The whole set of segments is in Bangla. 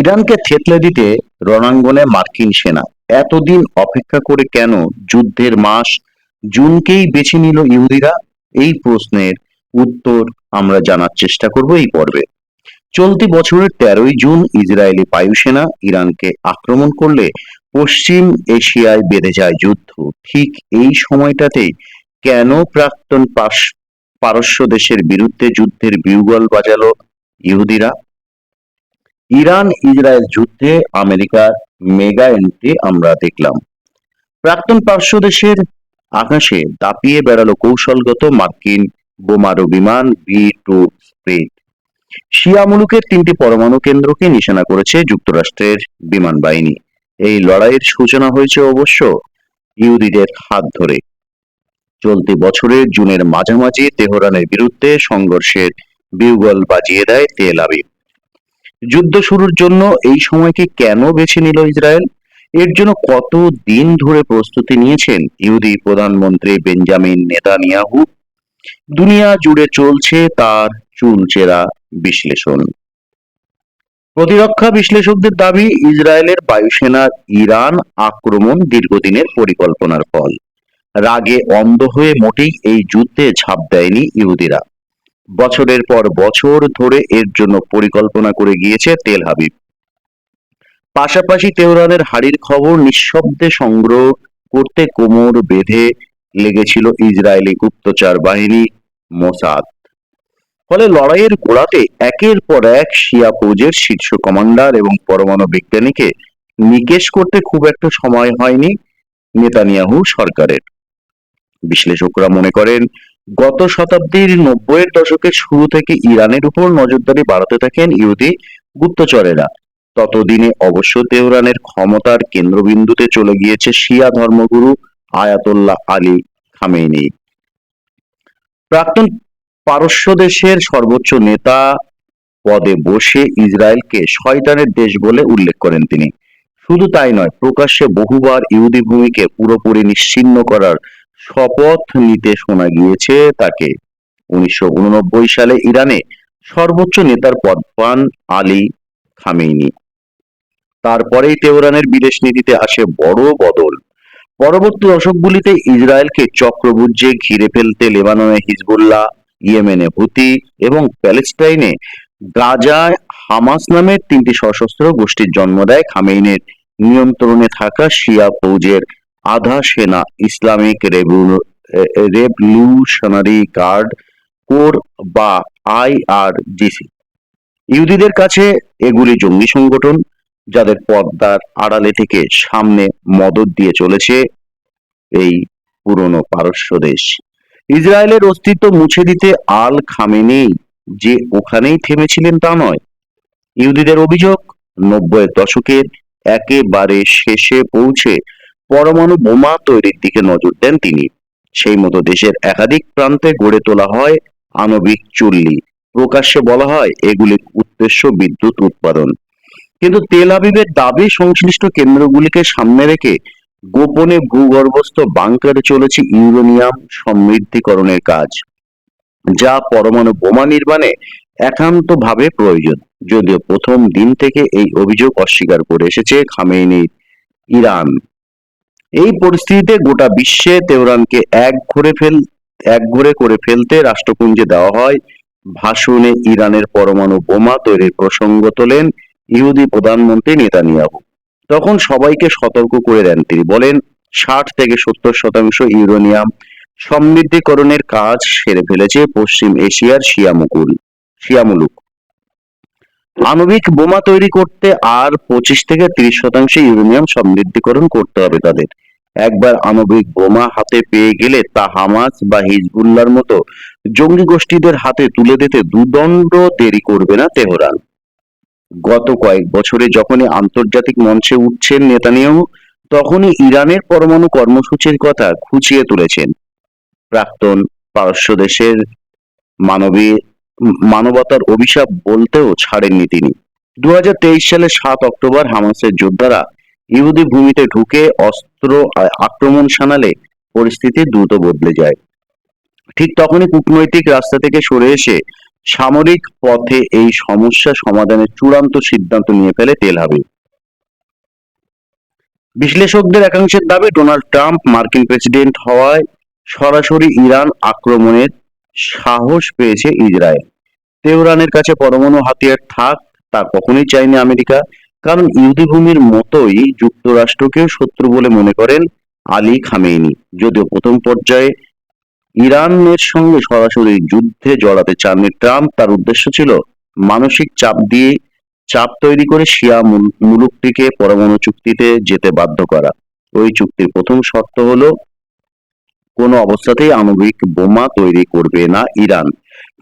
ইরানকে থেতলে দিতে রণাঙ্গনে মার্কিন সেনা। এতদিন অপেক্ষা করে কেন যুদ্ধের মাস? জুনকেই বেছে নিল ইহুদিরা? এই প্রশ্নের উত্তর আমরা জানার চেষ্টা করব এই পর্বে। চলতি বছরের তেরোই জুন ইসরায়েলি বায়ুসেনা ইরানকে আক্রমণ করলে পশ্চিম এশিয়ায় বেড়ে যায় যুদ্ধ। ঠিক এই সময়টাতেই কেন প্রাক্তন পারস্য দেশের বিরুদ্ধে যুদ্ধের বিউগল বাজালো ইহুদিরা? ইরান ইসরায়েল যুদ্ধে আমেরিকার মেগা এন্ট্রি আমরা দেখলাম। প্রাক্তন পার্শ্ব দেশের আকাশে দাপিয়ে বেড়ালো কৌশলগত মার্কিন বোমারু বিমান বি টু স্প্রিট। শিয়া মুলুকের তিনটি পরমাণু কেন্দ্রকে নিশানা করেছে যুক্তরাষ্ট্রের বিমান বাহিনী। এই লড়াইয়ের সূচনা হয়েছে অবশ্য ইহুদিদের হাত ধরে। চলতি বছরের জুনের মাঝামাঝি তেহরানের বিরুদ্ধে সংঘর্ষের বিউগল বাজিয়ে দেয় তেল আবিব। যুদ্ধ শুরুর জন্য এই সময়কে কেন বেছে নিল ইসরায়েল? এর জন্য কত দিন ধরে প্রস্তুতি নিয়েছেন ইহুদি প্রধানমন্ত্রী বেঞ্জামিন নেতানিয়াহু? দুনিয়া জুড়ে চলছে তার চুলচেরা বিশ্লেষণ। প্রতিরক্ষা বিশ্লেষকদের দাবি, ইসরায়েলের বায়ুসেনার ইরান আক্রমণ দীর্ঘদিনের পরিকল্পনার ফল। রাগে অন্ধ হয়ে মোটেই এই যুদ্ধে ঝাঁপ দেয়নি ইহুদিরা। বছরের পর বছর ধরে এর জন্য পরিকল্পনা করে গিয়েছে তেল হাবিব। পাশাপাশি তেহরানের হাড়ির খবর নিঃশব্দে সংগ্রহ করতে কোমর বেঁধে লেগেছিল ইসরায়েলি গুপ্তচর বাহিনী মোসাদ। ফলে লড়াইয়ের গোড়াতে একের পর এক শিয়া ফৌজের শীর্ষ কমান্ডার এবং পরমাণু বিজ্ঞানীকে নিকেশ করতে খুব একটা সময় হয়নি নেতানিয়াহু সরকারের। বিশ্লেষকরা মনে করেন গত শতাব্দীর নব্বইয়ের দশকের শুরু থেকে ইরানের উপর নজরদারি বাড়াতে থাকেন ইহুদি গুপ্তচরেরা। ততদিনে অবশ্য তেহরানের ক্ষমতার কেন্দ্রবিন্দুতে চলে গিয়েছে শিয়া ধর্মগুরু আয়াতোল্লাহ আলী খামেনি প্রাক্তন পারস্য দেশের সর্বোচ্চ নেতা পদে বসে ইসরায়েলকে শয়তানের দেশ বলে উল্লেখ করেন তিনি। শুধু তাই নয়, প্রকাশ্যে বহুবার ইহুদি ভূমিকে পুরোপুরি নিশ্চিহ্ন করার শপথ নিতে শোনা গিয়েছে তাকে। উনিশশো উননব্বই সালে ইরানে সর্বোচ্চ নেতার পদ পান আলী খামেইনি। তারপরেই তেহরানের বিদেশ নীতিতে আসে বড় বদল। পরবর্তী দশকগুলিতে ইসরায়েলকে চক্রবুর্জে ঘিরে ফেলতে লেবাননে হিজবুল্লাহ, ইয়েমেনে হুতি এবং প্যালেস্টাইনে গাজায় হামাস নামের তিনটি সশস্ত্র গোষ্ঠীর জন্ম দেয় খামেইনের। নিয়ন্ত্রণে থাকা শিয়া ফৌজের আধা সেনা ইসলামিক রেভলিউশনারি গার্ড কোর বা আইআরজিসি ইহুদিদের কাছে এগুলি জঙ্গি সংগঠন, যাদের পর্দার আড়ালে থেকে সামনে মদত দিয়ে চলেছে এই পুরনো পারস্য দেশ। ইসরায়েলের অস্তিত্ব মুছে দিতে আল খামেনি যে ওখানেই থেমেছিলেন তা নয়। ইহুদিদের অভিযোগ নব্বই দশকের একেবারে শেষে পৌঁছে পরমাণু বোমা তৈরির দিকে নজর দেন তিনি। সেই মতো দেশের একাধিক প্রান্তে গড়ে তোলা হয় আণবিক চুল্লি। প্রকাশ্যে বলা হয় এগুলির উদ্দেশ্য বিদ্যুৎ উৎপাদন। কিন্তু তেল আবিবের দাবি, সংশ্লিষ্ট কেন্দ্রগুলিকে সামনে রেখে গোপনে ভূগর্ভস্থ বাংকারে চলেছে ইউরেনিয়াম সমৃদ্ধিকরণের কাজ, যা পরমাণু বোমা নির্মাণে একান্তভাবে প্রয়োজন। যদিও প্রথম দিন থেকে এই অভিযোগ অস্বীকার করে এসেছে খামেইনির ইরান। এই পরিস্থিতিতে গোটা বিশ্বে তেহরানকে এক ঘরে ফেল, এক ঘরে করে ফেলতে রাষ্ট্রপুঞ্জে দেওয়া হয়। ভাষণে ইরানের পরমাণু বোমা তৈরির প্রসঙ্গ তোলেন ইহুদি প্রধানমন্ত্রী নেতানিয়াহু। তখন সবাইকে সতর্ক করে দেন তিনি, বলেন, ষাট থেকে সত্তর শতাংশ ইউরেনিয়াম সমৃদ্ধিকরণের কাজ সেরে ফেলেছে পশ্চিম এশিয়ার শিয়ামুকুল শিয়ামুলুক আণবিক বোমা তৈরি করতে আর পঁচিশ থেকে তিরিশ শতাংশ ইউরেনিয়াম সমৃদ্ধিকরণ করতে হবে তাদের। একবার আণবিক বোমা হাতে পেয়ে গেলে তা হামাস বা হিজবুল্লার মতো জঙ্গি গোষ্ঠীদের হাতে তুলে দিতে দুদণ্ড দেরি করবে না তেহরান। গত কয়েক বছরে যখনই আন্তর্জাতিক মঞ্চে উঠছেন নেতানিয়াহু, তখনই ইরানের পরমাণু কর্মসূচির কথা খুঁচিয়ে তুলেছেন। প্রাক্তন পারস্য দেশের মানবী মানবতার অভিশাপ বলতেও ছাড়েননি তিনি। দু সালের সাত অক্টোবর হামাসের যোদ্ধারা ইহুদি ভূমিতে ঢুকে অস্ত্র আক্রমণ শানালে পরিস্থিতি দ্রুত বদলে যায়। ঠিক তখনই কূটনৈতিক রাস্তা থেকে সরে এসে সামরিক পথে এই সমস্যা সমাধানের চূড়ান্ত সিদ্ধান্ত নিয়ে ফেলে তেল হাবিব বিশ্লেষকদের একাংশের দাবি, ডোনাল্ড ট্রাম্প মার্কিন প্রেসিডেন্ট হওয়ায় সরাসরি ইরান আক্রমণের সাহস পেয়েছে ইসরায়েল তেহরানের কাছে পরমাণু হাতিয়ার থাক, তা কখনোই চায়নি আমেরিকা। কারণ ইহুদি ভূমির মতোই যুক্তরাষ্ট্রকেও শত্রু বলে মনে করেন আলী খামেইনি। যদিও প্রথম পর্যায়ে ইরানের সঙ্গে সরাসরি যুদ্ধে জড়াতে চাননি ট্রাম্প, তার উদ্দেশ্য ছিল মানসিক চাপ দিয়ে চাপ তৈরি করে শিয়া মুল- মুলুকটিকে পরমাণু চুক্তিতে যেতে বাধ্য করা। ওই চুক্তির প্রথম শর্ত হলো কোনো অবস্থাতেই আণবিক বোমা তৈরি করবে না ইরান।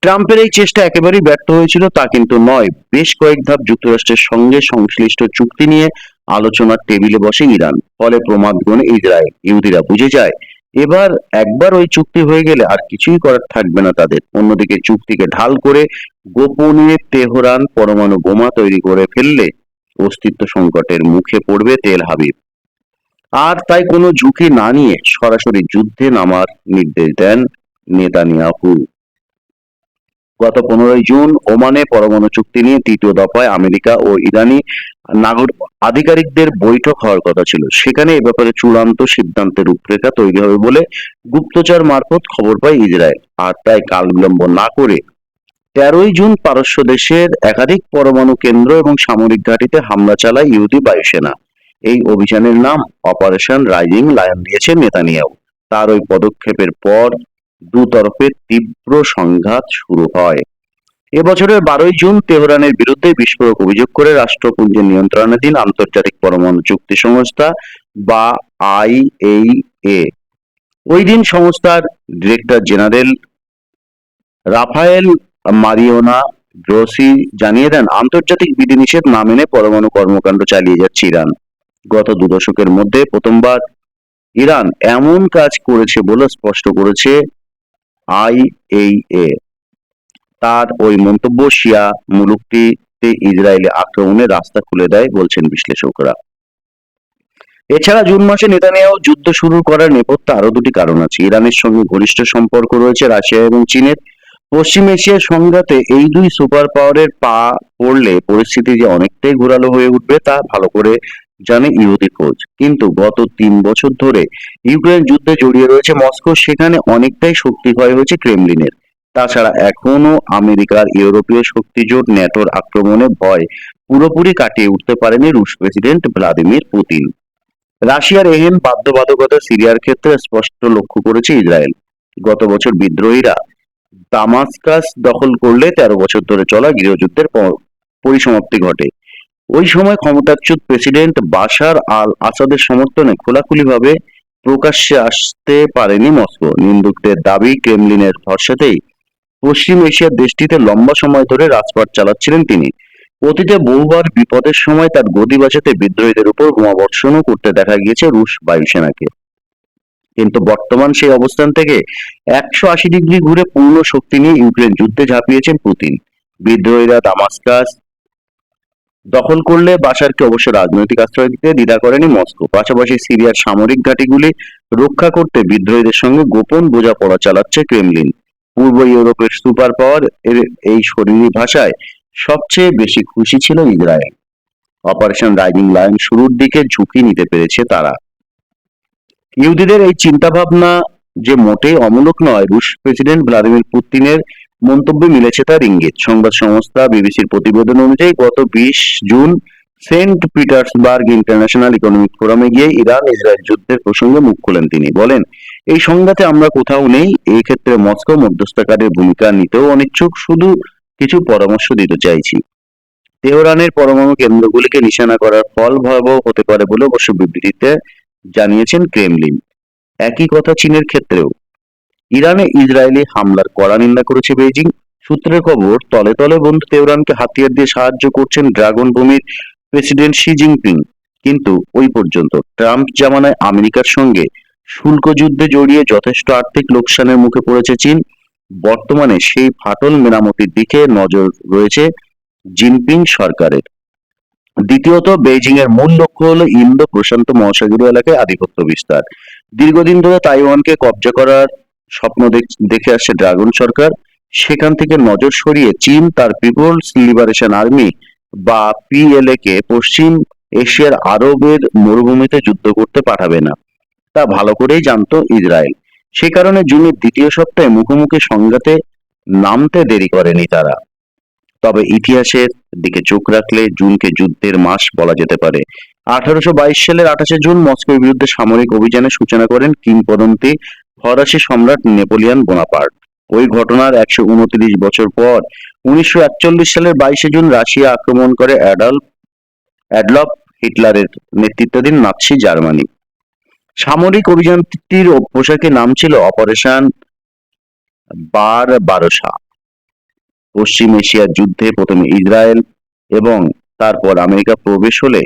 ট্রাম্পের এই চেষ্টা একেবারেই ব্যর্থ হয়েছিল, তা কিন্তু নয়। বেশ কয়েক ধাপ যুক্তরাষ্ট্রের সঙ্গে সংশ্লিষ্ট চুক্তি নিয়ে আলোচনার টেবিলে বসে ইরান, ফলে প্রমাদ গণে ইসরায়েল, ইহুদিরা বুঝে যায়, এবার একবার ওই চুক্তি হয়ে গেলে আর কিছুই করার থাকবে না তাদের। অন্যদিকে চুক্তিকে ঢাল করে গোপনে তেহরান পরমাণু বোমা তৈরি করে ফেললে অস্তিত্ব সংকটের মুখে পড়বে তেল হাবিব। আর তাই কোনো ঝুঁকি না নিয়ে সরাসরি যুদ্ধে নামার নির্দেশ দেন নেতানিয়াহু। গত পনেরোই জুন ওমানে পরমাণু চুক্তি নিয়ে তৃতীয় দফায় আমেরিকা ও ইরানি নাগর আধিকারিকদের বৈঠক হওয়ার কথা ছিল। সেখানে এ ব্যাপারে চূড়ান্ত সিদ্ধান্তের রূপরেখা তৈরি হবে বলে গুপ্তচর মারফত খবর পায় ইসরায়েল। আর তাই কাল বিলম্ব না করে তেরোই জুন পারস্য দেশের একাধিক পরমাণু কেন্দ্র এবং সামরিক ঘাঁটিতে হামলা চালায় ইহুদি বায়ুসেনা। এই অভিযানের নাম অপারেশন রাইজিং লায়ন দিয়েছেন নেতানিয়াহু। তার ওই পদক্ষেপের পর দুতরফে তীব্র সংঘাত শুরু হয়। এবছরের বারোই জুন তেহরানের বিরুদ্ধে বিস্ফোরক অভিযোগ করে রাষ্ট্রপুঞ্জের নিয়ন্ত্রণাধীন আন্তর্জাতিক পরমাণু চুক্তি সংস্থা বা আইএইএ ওই দিন সংস্থার director general Rafael Mariano Grossi জানিয়ে দেন, আন্তর্জাতিক বিধিনিষেধ না মেনে পরমাণু কর্মকাণ্ড চালিয়ে যাচ্ছে ইরান। গত দু দশকের মধ্যে প্রথমবার ইরান এমন কাজ করেছে বলে স্পষ্ট করেছে আইএইএ তার ওই মন্তব্য শিয়া মুলুকটিতে ইসরায়েলে আক্রমণের রাস্তা খুলে দেয় বলছেন বিশ্লেষকরা। এছাড়া জুন মাসে নেতানিয়াহু যুদ্ধ শুরু করার নেপথ্যে আরও দুটি কারণ আছে। ইরানের সঙ্গে ঘনিষ্ঠ সম্পর্ক রয়েছে রাশিয়া এবং চীনের। পশ্চিম এশিয়ার সংঘাতে এই দুই সুপার পাওয়ারের পা পড়লে পরিস্থিতি যে অনেকটাই ঘোরালো হয়ে উঠবে তা ভালো করে জানে ইহুদি খোঁজ। কিন্তু গত তিন বছর ধরে ইউক্রেন যুদ্ধে জড়িয়ে রয়েছে মস্কো, সেখানে অনেকটাই শক্তি ক্ষয় হয়েছে ক্রেমলিনের। তাছাড়া এখনও আমেরিকার ইউরোপীয় শক্তিজোট ন্যাটোর আক্রমণে ভয় পুরোপুরি কাটিয়ে উঠতে পারেনি রুশ প্রেসিডেন্ট ভ্লাদিমির পুতিন। রাশিয়ার এহেন বাধ্যবাধকতা সিরিয়ার ক্ষেত্রে স্পষ্ট লক্ষ্য করেছে ইসরায়েল। গত বছর বিদ্রোহীরা দামাস্কাস দখল করলে তেরো বছর ধরে চলা গৃহযুদ্ধের পরিসমাপ্তি ঘটে। ওই সময় ক্ষমতাচ্যুত প্রেসিডেন্ট বাশার আল আসাদের সমর্থনে খোলাখুলিভাবে প্রকাশ্যে আসতে পারেনি মস্কো। নিন্দুকদের দাবি ক্রেমলিনের ভরসাতেই পশ্চিম এশিয়ার দেশটিতে লম্বা সময় ধরে রাজপাট চালাচ্ছিলেন তিনি। অতীতে বহুবার বিপদের সময় তার গদি বাঁচাতে বিদ্রোহীদের উপর বোমাবর্ষণও করতে দেখা গিয়েছে রুশ বায়ুসেনাকে। কিন্তু বর্তমান সেই অবস্থান থেকে একশো আশি ডিগ্রি ঘুরে পূর্ণ শক্তি নিয়ে ইউক্রেন যুদ্ধে ঝাঁপিয়েছেন পুতিন। বিদ্রোহীরা দামাস্কাস দখল করলে বাশারকে অবশ্য রাজনৈতিক আশ্রয় দিতে দ্বিধা করেনি মস্কো। পাশাপাশি সিরিয়ার সামরিক ঘাঁটিগুলি রক্ষা করতে বিদ্রোহীদের সঙ্গে গোপন বোঝাপড়া চালাচ্ছে ক্রেমলিন। পূর্ব ইউরোপের সুপার পাওয়ার এর এই শরীরী ভাষায় সবচেয়ে বেশি খুশি ছিল ইসরায়েল। অপারেশন রাইজিং লায়ন শুরুর দিকে ঝুঁকি নিতে পেরেছে তারা। ইহুদিদের এই চিন্তাভাবনা যে মোটেই অমূলক নয়, রুশ প্রেসিডেন্ট ভ্লাদিমির পুতিনের মন্তব্যে মিলেছে তার ইঙ্গিত। সংবাদ সংস্থা বিবিসির প্রতিবেদন অনুযায়ী, গত বিশ June Saint Petersburg International Economic ফোরামে গিয়ে ইরান ইসরায়েল যুদ্ধের প্রসঙ্গে মুখ খোলেন তিনি। বলেন, এই সংঘাতে আমরা কোথাও নেই, এই ক্ষেত্রে মস্কো মধ্যস্থকারের ভূমিকা নিতেও অনিচ্ছুক, শুধু কিছু পরামর্শ দিতে চাইছি। তেহরানের পরমাণু কেন্দ্রগুলিকে নিশানা করার ফল ভয়াবহ হতে পারে বলে অবশ্য বিবৃতিতে জানিয়েছেন ক্রেমলিন। একই কথা চীনের ক্ষেত্রেও। ইরানে ইসরায়েলি হামলার কড়া নিন্দা করেছে বেইজিং। সূত্রের খবর, তলে তলে বন্ধু তেহরানকে হাতিয়ার দিয়ে সাহায্য করছেন ড্রাগন ভূমির প্রেসিডেন্ট শি জিনপিং। কিন্তু ওই পর্যন্ত ট্রাম্প জামানায় আমেরিকার সঙ্গে শুল্ক যুদ্ধে জড়িয়ে যথেষ্ট আর্থিক লোকসানের মুখে পড়েছে চীন, বর্তমানে সেই ফাটল মেরামতির দিকে নজর রয়েছে জিনপিং সরকারের। দ্বিতীয়ত বেইজিং এর মূল লক্ষ্য হলো ইন্দো প্রশান্ত মহাসাগরীয় এলাকায় আধিপত্য বিস্তার। দীর্ঘদিন ধরে তাইওয়ানকে কবজা করার স্বপ্ন দেখে আসছে ড্রাগন সরকার। সেখান থেকে নজর সরিয়ে চীন তার পিপলস লিবারেশন আর্মি বা পিএলএ কে পশ্চিম এশিয়ার আরবের মরুভূমিতে যুদ্ধ করতে পাঠাবে না। তা ভালো করেই জানতো ইসরায়েল। সে কারণে জুনের দ্বিতীয় সপ্তাহে মুখোমুখি সংঘাতে নামতে দেরি করেনি তারা। তবে ইতিহাসের দিকে চোখ রাখলে জুনকে যুদ্ধের মাস বলা যেতে পারে। আঠারোশো বাইশ সালের আঠাশে জুন মস্কোর বিরুদ্ধে সামরিক অভিযানের সূচনা করেন কিংবদন্তি ফরাসি সম্রাট নেপোলিয়ান বোনাপার্ট। ওই ঘটনার একশো উনত্রিশ বছর পর উনিশশো একচল্লিশ সালের বাইশে জুন রাশিয়া আক্রমণ করে অ্যাডলফ অ্যাডলফ হিটলারের নেতৃত্বাধীন নাৎসি জার্মানি। সামরিক অভিযানটির পোশাকের নাম ছিল অপারেশন বার বারোসা পশ্চিম এশিয়ার যুদ্ধে প্রথমে ইসরায়েল এবং তারপর আমেরিকা প্রবেশ হলে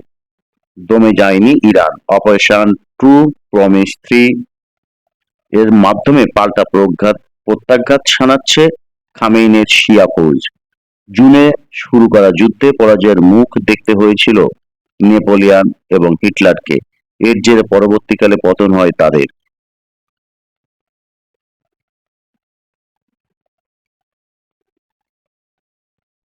দমে যায়নি Iran. Operation true promise three এর মাধ্যমে পাল্টা প্রজ্ঞাত, প্রত্যাঘাত শানাচ্ছে খামেইনের শিয়া ফৌজ। জুনে শুরু করা যুদ্ধে পরাজয়ের মুখ দেখতে হয়েছিল নেপোলিয়ান এবং হিটলারকে। এর জেরে পরবর্তীকালে পতন হয় তাদের।